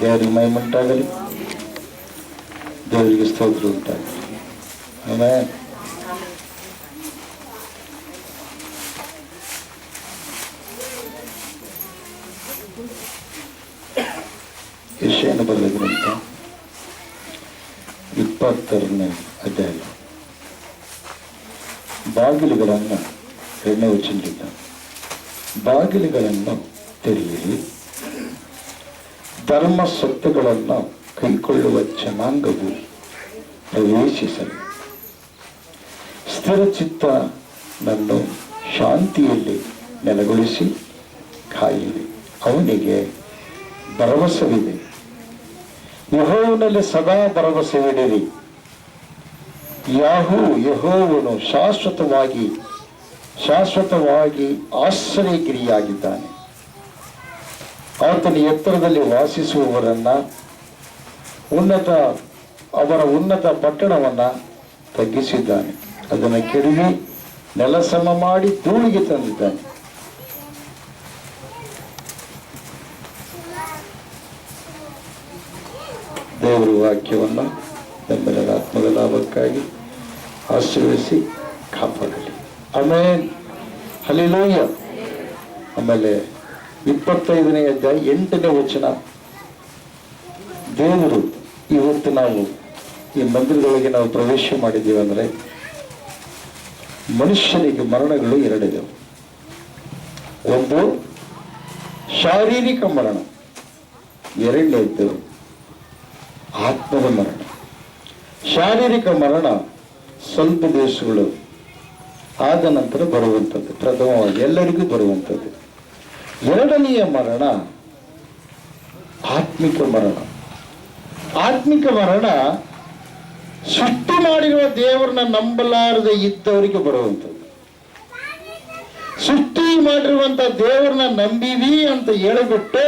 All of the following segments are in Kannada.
ದೇವರಿಗೆ ಮೈಮುಂಟಾಗಲಿ ದೇವರಿಗೆ ಸ್ತೋತ್ರ ಉಂಟಾಗಲಿ. ಆಮೇಲೆ ಯಶಯನ ಬರೆದಿದ್ರಂತ ಇಪ್ಪತ್ತರನೇ ಅಧ್ಯಾಯ. ಬಾಗಿಲುಗಳನ್ನು ಎರಡನೇ ವಚನದಿಂದ. ಬಾಗಿಲುಗಳನ್ನು ತೆರೆಯಿರಿ. ಧರ್ಮ ಸ್ವತ್ತುಗಳನ್ನು ಕೈಕೊಳ್ಳುವ ಜನಾಂಗವು ಪ್ರವೇಶಿಸಲಿ. ಸ್ಥಿರಚಿತ್ತ ನನ್ನು ಶಾಂತಿಯಲ್ಲಿ ನೆಲೆಗೊಳಿಸಿ ಕಾಯಿರಿ. ಅವನಿಗೆ ಭರವಸವಿದೆ. ಯಹೋವನಲ್ಲಿ ಸದಾ ಭರವಸೆವಿಡಿರಿ. ಯಾಹೂ ಯಹೋವನು ಶಾಶ್ವತವಾಗಿ ಶಾಶ್ವತವಾಗಿ ಆಶ್ರಯಗಿರಿಯಾಗಿದ್ದಾನೆ. ಆತನ ಎತ್ತರದಲ್ಲಿ ವಾಸಿಸುವವರನ್ನ ಉನ್ನತ, ಅವರ ಉನ್ನತ ಪಟ್ಟಣವನ್ನ ತಗ್ಗಿಸಿದ್ದಾನೆ. ಅದನ್ನು ಕೆಡವಿ, ನೆಲಸಮ ಮಾಡಿ ಧೂಳಿಗೆ ತಂದಿದ್ದಾನೆ. ದೇವರ ವಾಕ್ಯವನ್ನು ನಮ್ಮೆಲ್ಲರ ಆತ್ಮದ ಲಾಭಕ್ಕಾಗಿ ಆಶ್ರಯಿಸಿ ಕಾಪಾಡಲಿ. ಆಮೇಲೆ ಹಲಿಲೂಯ ಆಮೇಲೆ ಇಪ್ಪತ್ತೈದನೇ ಅಧ್ಯಾಯ ಎಂಟನೇ ವಚನ. ದೇವರು ಇವತ್ತು ನಾವು ಈ ಮಂದಿರದೊಳಗೆ ನಾವು ಪ್ರವೇಶ ಮಾಡಿದ್ದೇವೆ ಅಂದರೆ ಮನುಷ್ಯನಿಗೆ ಮರಣಗಳು ಎರಡಿದೆ ಒಂದು ಶಾರೀರಿಕ ಮರಣ ಎರಡನೇದ್ದು ಆತ್ಮದ ಮರಣ. ಶಾರೀರಿಕ ಮರಣ ಸ್ವಲ್ಪ ದಿವಸಗಳು ಆದ ನಂತರ ಬರುವಂಥದ್ದು, ಪ್ರಥಮವಾಗಿ ಎಲ್ಲರಿಗೂ ಬರುವಂಥದ್ದು. ಎರಡನೆಯ ಮರಣ ಆತ್ಮಿಕ ಮರಣ. ಆತ್ಮಿಕ ಮರಣ ಸೃಷ್ಟಿ ಮಾಡಿರುವ ದೇವರನ್ನ ನಂಬಲಾರದೆ ಇದ್ದವರಿಗೆ ಬರುವಂಥದ್ದು. ಸೃಷ್ಟಿ ಮಾಡಿರುವಂತ ದೇವರನ್ನ ನಂಬಿವಿ ಅಂತ ಹೇಳಿಬಿಟ್ಟು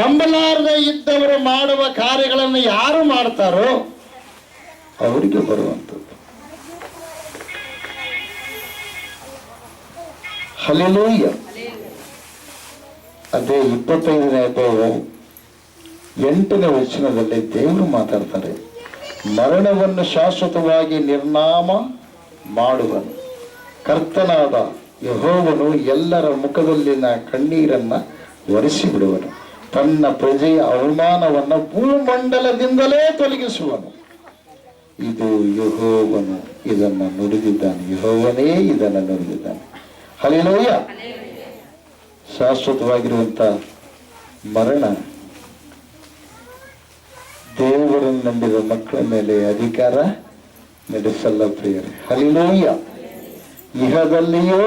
ನಂಬಲಾರದೆ ಇದ್ದವರು ಮಾಡುವ ಕಾರ್ಯಗಳನ್ನು ಯಾರು ಮಾಡ್ತಾರೋ ಅವರಿಗೆ ಬರುವಂಥದ್ದು. ಹಲೆಲೂಯ್ಯ ಅದೇ ಇಪ್ಪತ್ತೈದನೇ ಅಧ್ಯಾಯ ಎಂಟನೇ ವಚನದಲ್ಲಿ ದೇವರು ಮಾತಾಡ್ತಾರೆ, ಮರಣವನ್ನು ಶಾಶ್ವತವಾಗಿ ನಿರ್ನಾಮ ಮಾಡುವನು. ಕರ್ತನಾದ ಯಹೋವನು ಎಲ್ಲರ ಮುಖದಲ್ಲಿನ ಕಣ್ಣೀರನ್ನ ಒರೆಸಿ ಬಿಡುವನು ತನ್ನ ಪ್ರಜೆಯ ಅವಮಾನವನ್ನು ಭೂಮಂಡಲದಿಂದಲೇ ತೊಲಗಿಸುವನು. ಇದು ಯಹೋವನು ಇದನ್ನು ನುಡಿದಿದ್ದಾನೆ. ಯಹೋವನೇ ಇದನ್ನು ನುಡಿದಿದ್ದಾನೆ. ಹಲಿಲೋಯ ಶಾಶ್ವತವಾಗಿರುವಂತ ಮರಣ. ದೇವರನ್ನು ನಂಬಿದ ಮಕ್ಕಳ ಮೇಲೆ ಅಧಿಕಾರ ನಡೆಸಲ್ಲ ಪ್ರಿಯರೇ. ಹಲಿಲೋಯ ಇಹದಲ್ಲಿಯೋ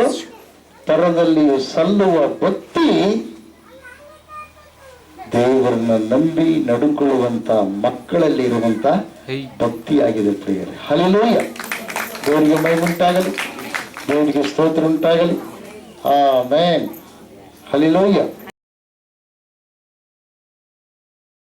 ಪರದಲ್ಲಿಯೋ ಸಲ್ಲುವ ಭಕ್ತಿ ದೇವರನ್ನ ನಂಬಿ ನಡುಕೊಳ್ಳುವಂತ ಮಕ್ಕಳಲ್ಲಿ ಇರುವಂತ ಭಕ್ತಿಯಾಗಿದೆ ಪ್ರಿಯರೇ. ಹಲಿಲೋಯ್ಯ ದೇವರಿಗೆ ಮೈ ಉಂಟಾಗಲಿ. ದೇವರಿಗೆ ಸ್ತೋತ್ರ ಉಂಟಾಗಲಿ ಆ ಮೇನ್ ಹಲಿಲೋಯ